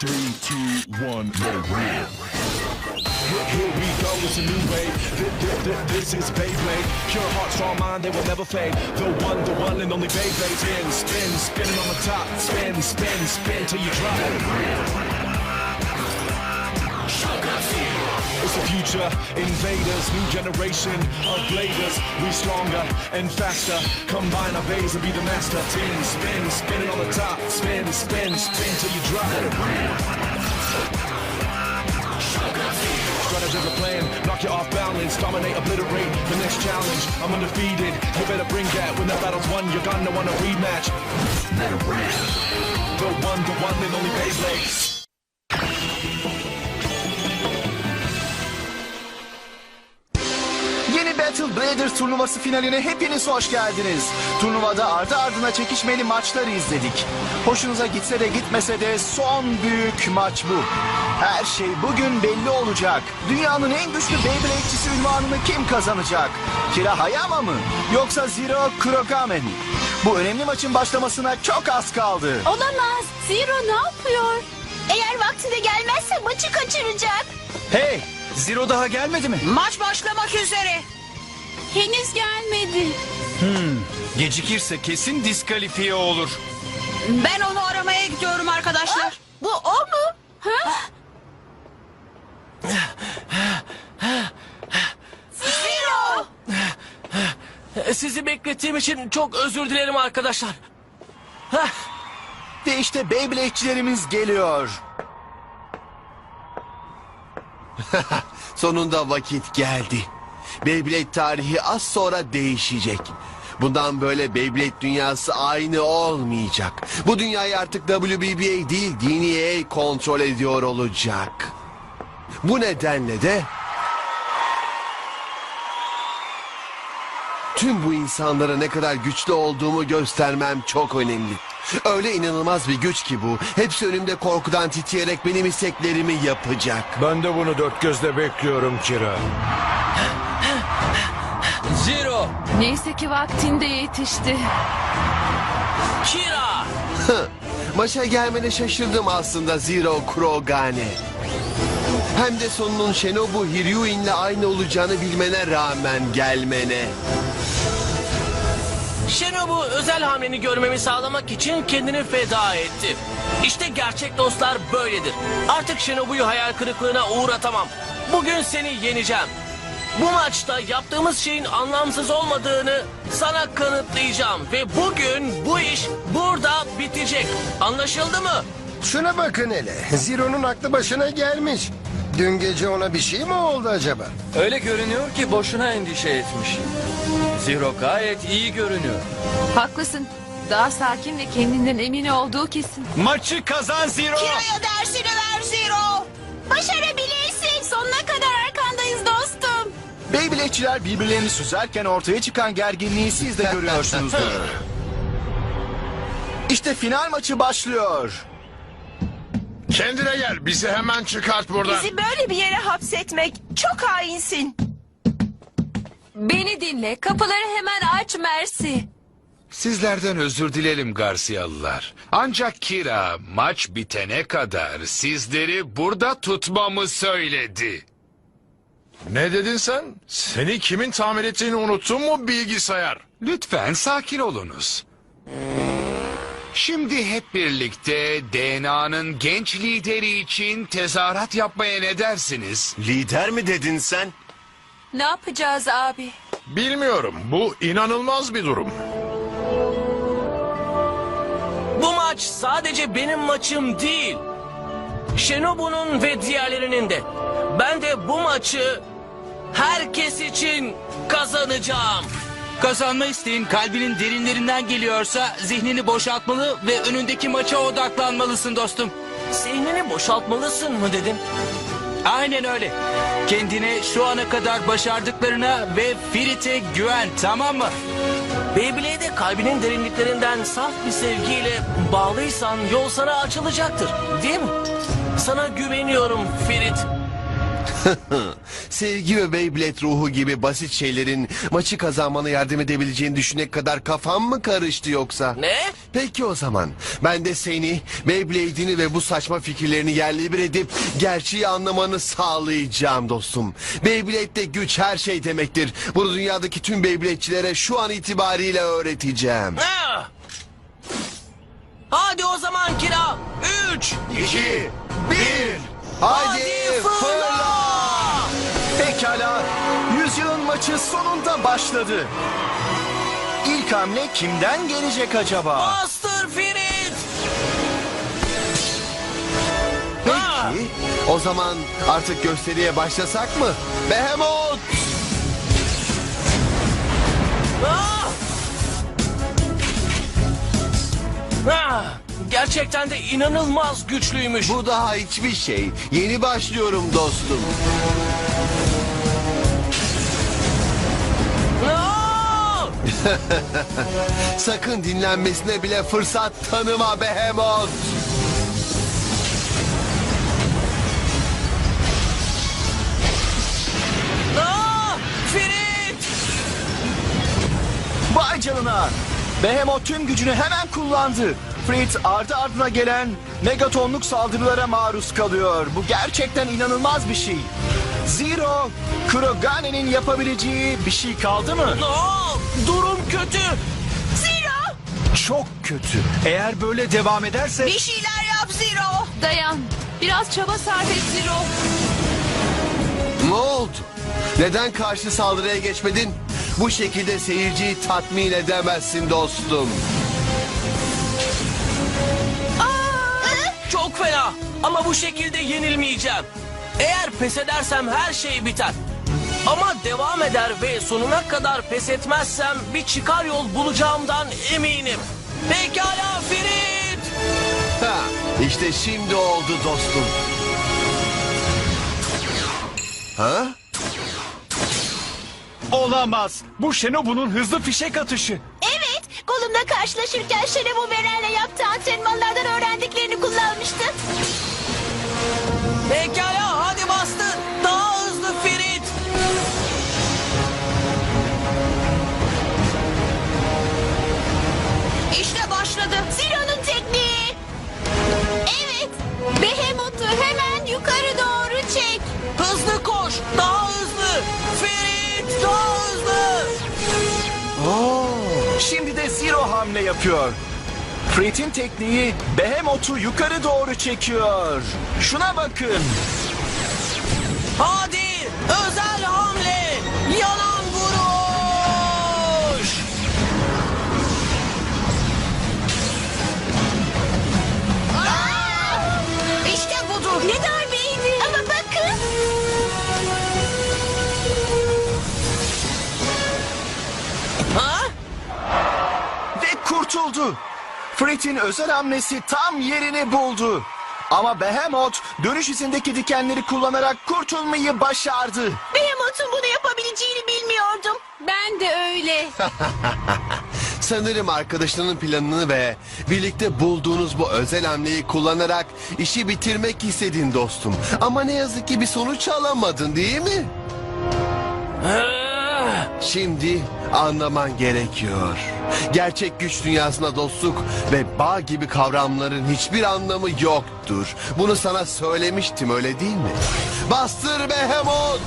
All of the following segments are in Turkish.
Three, two, one, let it rip. Here we go, it's a new wave. Th- th- th- This is Beyblade. Pure heart, strong mind, they will never fade. The one, the one and only Beyblade. Spin, spin, spinning on the top. Spin, spin, spin till you drop. It's the future, invaders, new generation of bladers. We stronger and faster. Combine our bays and be the master. Team, spin, spinning on the top. Spin, spin, spin till you drop. Strategies are playing, knock you off balance, dominate, obliterate the next challenge. I'm undefeated, you better bring that. When the battle's won, you're gonna want a rematch. Let it rip. The one, the one and only Beyblade. Battle Bladers turnuvası finaline hepiniz hoş geldiniz. Turnuvada ardı ardına çekişmeli maçları izledik. Hoşunuza gitse de gitmese de son büyük maç bu. Her şey bugün belli olacak. Dünyanın en güçlü Beyblade'çisi ünvanını kim kazanacak? Kira Hayama mı? Yoksa Zero Kurogame mi? Bu önemli maçın başlamasına çok az kaldı. Olamaz. Zero ne yapıyor? Eğer vaktinde gelmezse maçı kaçıracak. Hey! Zero daha gelmedi mi? Maç başlamak üzere. Henüz gelmedi. Gecikirse kesin diskalifiye olur. Ben onu aramaya gidiyorum arkadaşlar. Bu o mu? Ha? Zero. Sizi beklettiğim için çok özür dilerim arkadaşlar. Ve işte Beyblade'çilerimiz geliyor. Sonunda vakit geldi. Beyblade tarihi az sonra değişecek. Bundan böyle Beyblade dünyası aynı olmayacak. Bu dünyayı artık WBBA değil DNA kontrol ediyor olacak. Bu nedenle de tüm bu insanlara ne kadar güçlü olduğumu göstermem çok önemli. Öyle inanılmaz bir güç ki bu. Hepsi önümde korkudan titreyerek benim isteklerimi yapacak. Ben de bunu dört gözle bekliyorum Kira. Neyse ki vaktinde yetişti. Kira. Maça gelmene şaşırdım aslında Zero Krogane. Hem de sonunun Shinobu Hiryuin'le aynı olacağını bilmene rağmen gelmene. Shinobu özel hamleni görmemi sağlamak için kendini feda etti. İşte gerçek dostlar böyledir. Artık Shinobu'yu hayal kırıklığına uğratamam. Bugün seni yeneceğim. Bu maçta yaptığımız şeyin anlamsız olmadığını sana kanıtlayacağım. Ve bugün bu iş burada bitecek. Anlaşıldı mı? Şuna bakın hele. Zero'nun aklı başına gelmiş. Dün gece ona bir şey mi oldu acaba? Öyle görünüyor ki boşuna endişe etmiş. Zero gayet iyi görünüyor. Haklısın. Daha sakin ve kendinden emin olduğu kesin. Maçı kazan Zero! Kiraya dersini ver Zero. Başarabilirsin. Beyblade'çiler birbirlerini süzerken ortaya çıkan gerginliği siz de görüyorsunuzdur. İşte final maçı başlıyor. Kendine gel bizi hemen çıkart buradan. Bizi böyle bir yere hapsetmek çok hainsin. Beni dinle. Kapıları hemen aç Mersi. Sizlerden özür dilerim Garciyalılar. Ancak Kira maç bitene kadar sizleri burada tutmamı söyledi. Ne dedin sen? Seni kimin tamir ettiğini unuttun mu bilgisayar? Lütfen sakin olunuz. Şimdi hep birlikte DNA'nın genç lideri için tezahürat yapmaya ne dersiniz? Lider mi dedin sen? Ne yapacağız abi? Bilmiyorum. Bu inanılmaz bir durum. Bu maç sadece benim maçım değil. Shinobu'nun ve diğerlerinin de. Ben de bu maçı herkes için kazanacağım. Kazanma isteğin kalbinin derinlerinden geliyorsa zihnini boşaltmalı ve önündeki maça odaklanmalısın dostum. Zihnini boşaltmalısın mı dedim. Aynen öyle. Kendine şu ana kadar başardıklarına ve Firit'e güven tamam mı? Beyblade'e kalbinin derinliklerinden saf bir sevgiyle bağlıysan yol sana açılacaktır. Değil mi? Sana güveniyorum Ferit. Sevgi ve Beyblade ruhu gibi basit şeylerin maçı kazanmana yardım edebileceğini düşünecek kadar kafam mı karıştı yoksa? Ne? Peki o zaman ben de seni, Beyblade'ini ve bu saçma fikirlerini yerli bir edip gerçeği anlamanı sağlayacağım dostum. Beyblade'de güç her şey demektir. Bunu dünyadaki tüm Beyblade'çilere şu an itibariyle öğreteceğim. Hadi o zaman Kira. Üç. İki, bir, haydi, fırla! Maçı sonunda başladı. İlk hamle kimden gelecek acaba? Bastır Firit. Ah! Peki, o zaman artık gösteriye başlasak mı? Behemoth! Ah! Ah! Gerçekten de inanılmaz güçlüymüş. Bu daha hiçbir şey. Yeni başlıyorum dostum. Sakın dinlenmesine bile fırsat tanıma Behemoth. Ah! Firit! Vay canına. Behemoth tüm gücünü hemen kullandı. Fritz ardı ardına gelen megatonluk saldırılara maruz kalıyor. Bu gerçekten inanılmaz bir şey. Zero, Kurogane'nin yapabileceği bir şey kaldı mı? Ah! Durum kötü. Zero. Çok kötü. Eğer böyle devam ederse... Bir şeyler yap Zero. Dayan. Biraz çaba sarf et Zero. Ne oldu? Neden karşı saldırıya geçmedin? Bu şekilde seyirciyi tatmin edemezsin dostum. Çok fena. Ama bu şekilde yenilmeyeceğim. Eğer pes edersem her şey biter. Ama devam eder ve sonuna kadar pes etmezsem bir çıkar yol bulacağımdan eminim. Pekala Firit. Ha, işte şimdi oldu dostum. Ha? Olamaz. Bu Shinobu'nun hızlı fişek atışı. Evet. Kolumla karşılaşırken Şene bu Beren'le yaptığı antrenmanlardan öğrendiklerini kullanmıştı. Yapıyor. Frit'in tekniği Behemoth'u yukarı doğru çekiyor. Şuna bakın. Hadi özel kurtuldu. Frit'in özel hamlesi tam yerini buldu. Ama Behemoth dönüş izindeki dikenleri kullanarak kurtulmayı başardı. Behemoth'un bunu yapabileceğini bilmiyordum. Ben de öyle. Sanırım arkadaşlarının planını ve birlikte bulduğunuz bu özel hamleyi kullanarak işi bitirmek istedin dostum. Ama ne yazık ki bir sonuç alamadın değil mi? Şimdi anlaman gerekiyor. Gerçek güç dünyasında dostluk ve bağ gibi kavramların hiçbir anlamı yoktur. Bunu sana söylemiştim öyle değil mi? Bastır Behemoth!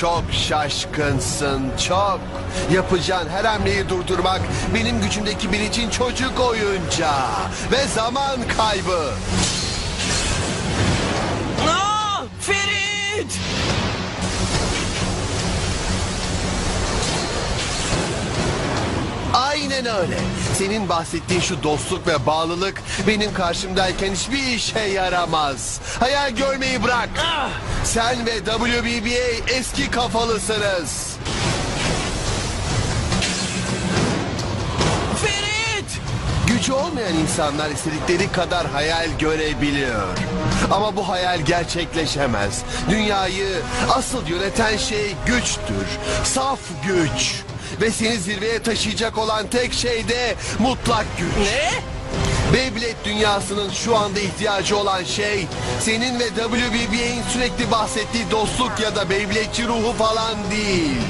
Çok şaşkınsın, çok. Yapacağın her hamleyi durdurmak benim gücümdeki bir için çocuk oyuncağı ve zaman kaybı. Aynen öyle. Senin bahsettiğin şu dostluk ve bağlılık benim karşımdayken hiçbir işe yaramaz. Hayal görmeyi bırak. Sen ve WBBA eski kafalısınız. Ferit! Gücü olmayan insanlar istedikleri kadar hayal görebiliyor. Ama bu hayal gerçekleşemez. Dünyayı asıl yöneten şey güçtür. Saf güç. Ve seni zirveye taşıyacak olan tek şey de mutlak güç. Ne? Beyblade dünyasının şu anda ihtiyacı olan şey senin ve WBBA'in sürekli bahsettiği dostluk ya da Beyblade'ci ruhu falan değil.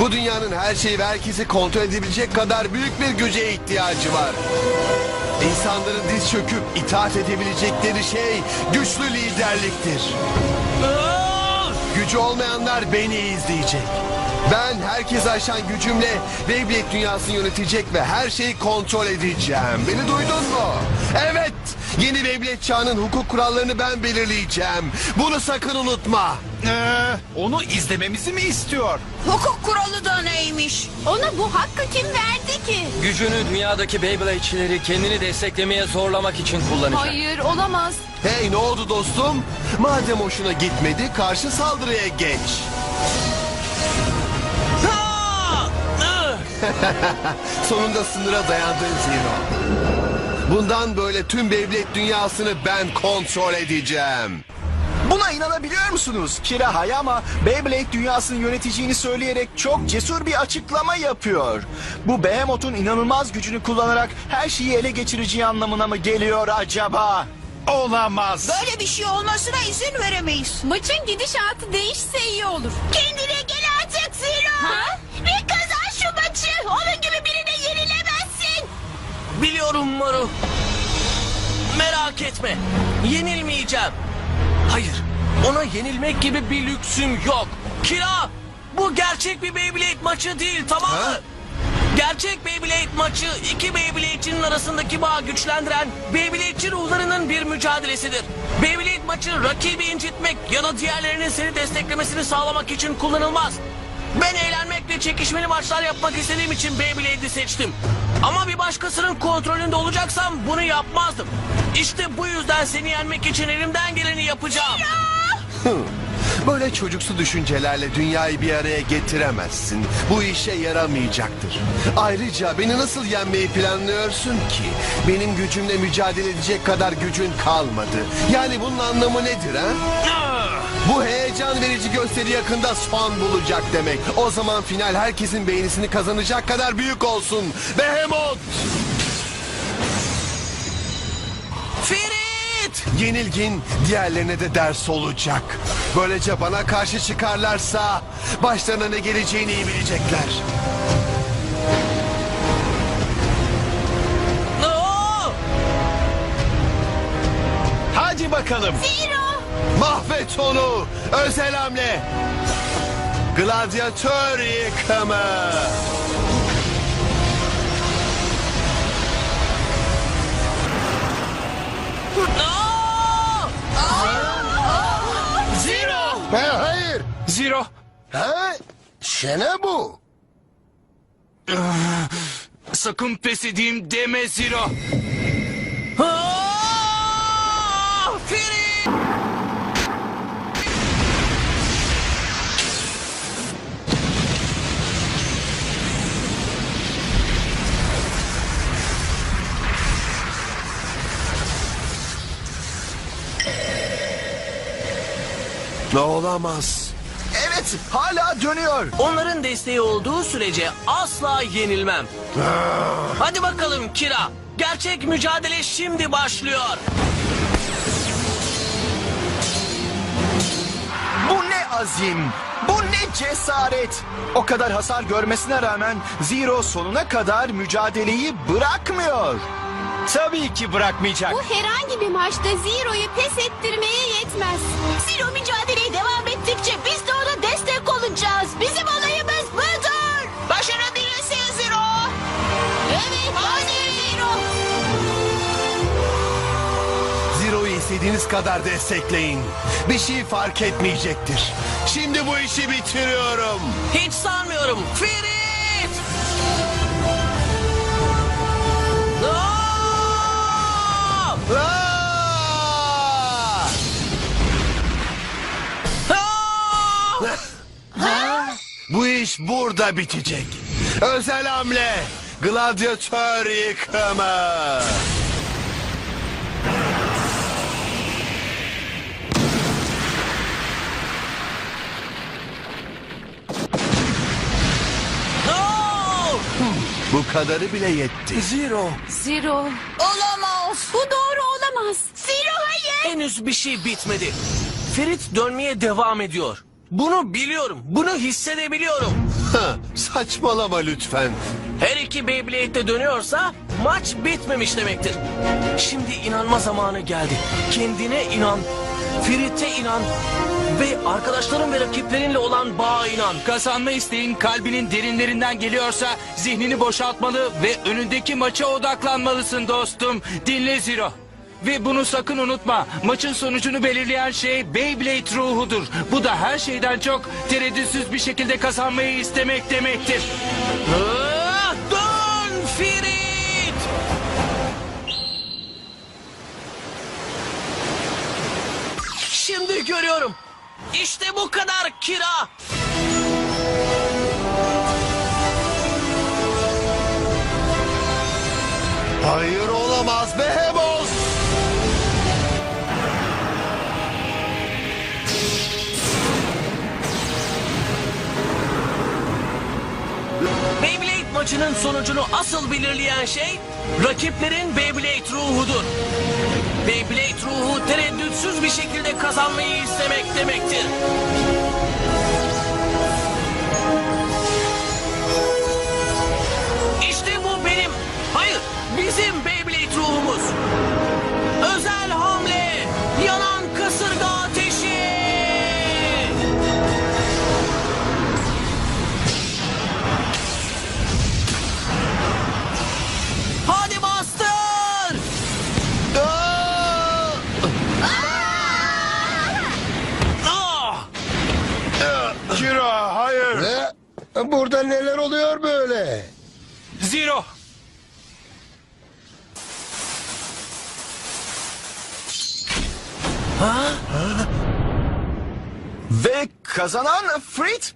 Bu dünyanın her şeyi ve herkesi kontrol edebilecek kadar büyük bir güce ihtiyacı var. İnsanların diz çöküp itaat edebilecekleri şey güçlü liderliktir. Gücü olmayanlar beni izleyecek. Ben herkes aşan gücümle Beyblade dünyasını yönetecek ve her şeyi kontrol edeceğim. Beni duydun mu? Evet. Yeni Beyblade çağının hukuk kurallarını ben belirleyeceğim. Bunu sakın unutma. onu izlememizi mi istiyor? Hukuk kuralı da neymiş? Ona bu hakkı kim verdi ki? Gücünü dünyadaki Beyblade'çileri kendini desteklemeye zorlamak için kullanacak. Hayır olamaz. Hey ne oldu dostum? Madem hoşuna gitmedi karşı saldırıya geç. Sonunda sınıra dayandın Zero. Bundan böyle tüm Beyblade dünyasını ben kontrol edeceğim. Buna inanabiliyor musunuz? Kira Hayama Beyblade dünyasını yöneteceğini söyleyerek çok cesur bir açıklama yapıyor. Bu Behemoth'un inanılmaz gücünü kullanarak her şeyi ele geçireceği anlamına mı geliyor acaba? Olamaz. Böyle bir şey olmasına izin veremeyiz. Maçın gidişatı değişse iyi olur. Kendine gel artık Zero. Maçı. Onun gibi birine yenilemezsin. Biliyorum Maru. Merak etme. Yenilmeyeceğim. Hayır. Ona yenilmek gibi bir lüksüm yok. Kira. Bu gerçek bir Beyblade maçı değil tamam mı? Ha? Gerçek Beyblade maçı iki Beyblade'çinin arasındaki bağı güçlendiren Beyblade'çi ruhlarının bir mücadelesidir. Beyblade maçı rakibi incitmek ya da diğerlerinin seni desteklemesini sağlamak için kullanılmaz. Ben eğlenmek çekişmeli maçlar yapmak istediğim için Beyblade'i seçtim. Ama bir başkasının kontrolünde olacaksam bunu yapmazdım. İşte bu yüzden seni yenmek için elimden geleni yapacağım. Böyle çocuksu düşüncelerle dünyayı bir araya getiremezsin. Bu işe yaramayacaktır. Ayrıca beni nasıl yenmeyi planlıyorsun ki? Benim gücümle mücadele edecek kadar gücün kalmadı. Yani bunun anlamı nedir ha? Bu heyecan verici gösteri yakında son bulacak demek. O zaman final herkesin beğenisini kazanacak kadar büyük olsun. Behemoth! Ferit! Yenilgin diğerlerine de ders olacak. Böylece bana karşı çıkarlarsa başlarına ne geleceğini iyi bilecekler. Oo! Hadi bakalım. Zero. Mahvet onu. Özel hamle. Gladyatör yıkımı. Aa! Ha, hayır. Zero. Ha? Şene bu. Sakın pes edeyim deme Zero. Ne olamaz. Evet hala dönüyor. Onların desteği olduğu sürece asla yenilmem. Hadi bakalım Kira. Gerçek mücadele şimdi başlıyor. Bu ne azim, bu ne cesaret. O kadar hasar görmesine rağmen Zero sonuna kadar mücadeleyi bırakmıyor. Tabii ki bırakmayacak. Bu herhangi bir maçta Zero'yu pes ettirmeye yetmez. Zero mücadeleye devam ettikçe biz de ona destek olacağız. Bizim olayımız budur. Başarabilirsin Zero. Evet hadi Zero. Zero'yu istediğiniz kadar destekleyin. Bir şey fark etmeyecektir. Şimdi bu işi bitiriyorum. Hiç sanmıyorum. Ferit! Bu iş burada bitecek. Özel hamle. gladyatör yıkımı. No! Bu kadarı bile yetti. Zero. Zero. Olamaz. Bu doğru olamaz. Zero hayır. Henüz bir şey bitmedi. Ferit dönmeye devam ediyor. Bunu biliyorum. Bunu hissedebiliyorum. Ha, saçmalama lütfen. Her iki Beyblade de dönüyorsa maç bitmemiş demektir. Şimdi inanma zamanı geldi. Kendine inan. Ferit'e inan. Ve arkadaşların ve rakiplerinle olan bağa inan. Kazanma isteğin kalbinin derinlerinden geliyorsa zihnini boşaltmalı ve önündeki maça odaklanmalısın dostum. Dinle Zero. Ve bunu sakın unutma. Maçın sonucunu belirleyen şey Beyblade ruhudur. Bu da her şeyden çok tereddütsüz bir şekilde kazanmayı istemek demektir. Ah, Dön Ferit! Şimdi görüyorum. İşte bu kadar kira. Hayır Maçının sonucunu asıl belirleyen şey rakiplerin Beyblade ruhudur. Beyblade ruhu tereddütsüz bir şekilde kazanmayı istemek demektir. İşte bu benim, hayır bizim Beyblade ruhumuz. Kazanan Frit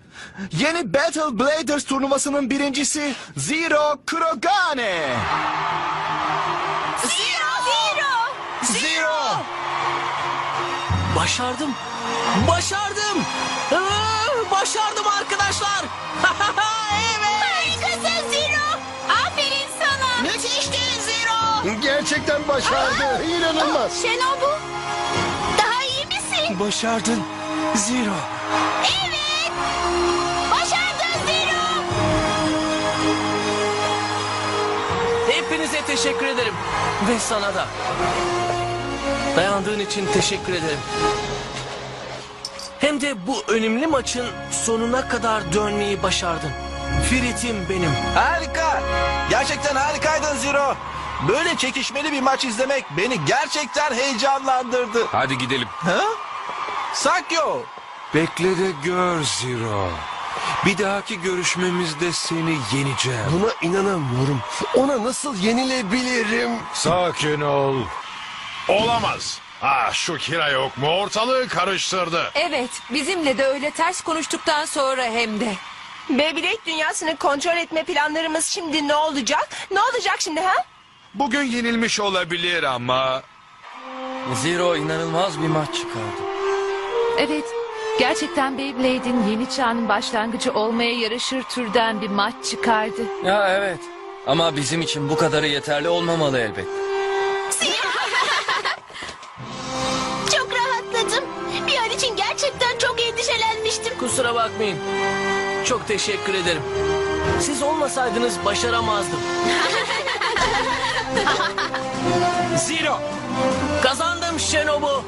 yeni Battle Bladers turnuvasının birincisi Zero Kurogane. Zero. Zero. Zero. Başardım. Başardım. Aa, başardım arkadaşlar. evet. Harikasın Zero. Aferin sana. Müthiştin Zero. Gerçekten başardı. İnanılmaz. Şenobu. Daha iyi misin? Başardın. Zero. Teşekkür ederim. Ve sana da. Dayandığın için teşekkür ederim. Hem de bu önemli maçın sonuna kadar dönmeyi başardın. Frit'im benim. Harika. Gerçekten harikaydın Zero. Böyle çekişmeli bir maç izlemek beni gerçekten heyecanlandırdı. Hadi gidelim. Ha? Sakyo. Bekle de gör Zero. Bir dahaki görüşmemizde seni yeneceğim. Buna inanamıyorum. Ona nasıl yenilebilirim? Sakin ol. Olamaz. Ah şu Kira yok mu? Ortalığı karıştırdı. Evet, bizimle de öyle ters konuştuktan sonra hem de. Beyblade dünyasını kontrol etme planlarımız şimdi ne olacak? Ne olacak şimdi ha? Bugün yenilmiş olabilir ama Zero inanılmaz bir maç çıkardı. Evet, gerçekten Beyblade'in yeni çağının başlangıcı olmaya yaraşır türden bir maç çıkardı. Ya evet. Ama bizim için bu kadarı yeterli olmamalı elbet. Çok rahatladım. Bir an için gerçekten çok endişelenmiştim. Kusura bakmayın. Çok teşekkür ederim. Siz olmasaydınız başaramazdım. Zero. Kazandım Şenobu.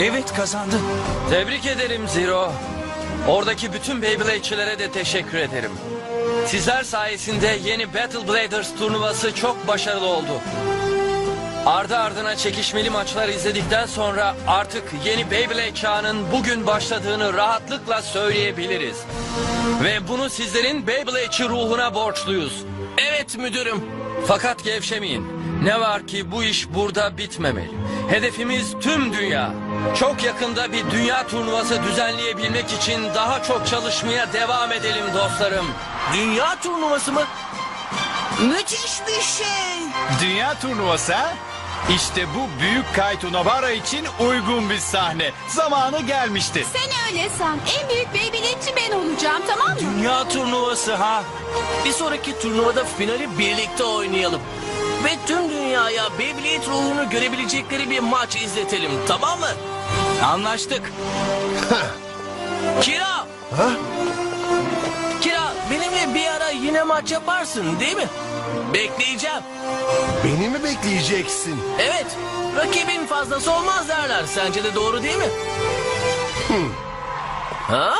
Evet kazandın. Tebrik ederim Zero. Oradaki bütün Beyblade'çilere de teşekkür ederim. Sizler sayesinde yeni Battle Bladers turnuvası çok başarılı oldu. Ardı ardına çekişmeli maçlar izledikten sonra artık yeni Beyblade çağının bugün başladığını rahatlıkla söyleyebiliriz. Ve bunu sizlerin Beyblade'çi ruhuna borçluyuz. Evet müdürüm. Fakat gevşemeyin. Ne var ki bu iş burada bitmemeli. Hedefimiz tüm dünya. Çok yakında bir dünya turnuvası düzenleyebilmek için daha çok çalışmaya devam edelim dostlarım. Dünya turnuvası mı? Müthiş bir şey. Dünya turnuvası ha? İşte bu büyük Kaito Nobara için uygun bir sahne. Zamanı gelmişti. Sen öyle san. En büyük Beyblade'ci ben olacağım tamam mı? Dünya turnuvası ha. Bir sonraki turnuvada finali birlikte oynayalım. Ve tüm dünyaya Beyblade ruhunu görebilecekleri bir maç izletelim tamam mı? Anlaştık. Kira! Kira benimle bir ara yine maç yaparsın değil mi? Bekleyeceğim. Beni mi bekleyeceksin? Evet. Rakibin fazlası olmaz derler. Sence de doğru değil mi? Ha?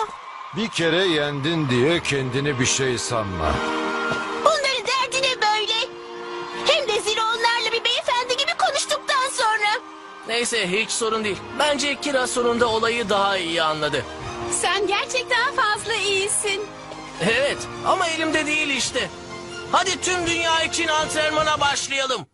Bir kere yendin diye kendini bir şey sanma. Neyse hiç sorun değil. Bence Kira sonunda olayı daha iyi anladı. Sen gerçekten fazla iyisin. Evet ama elimde değil işte. Hadi tüm dünya için antrenmana başlayalım.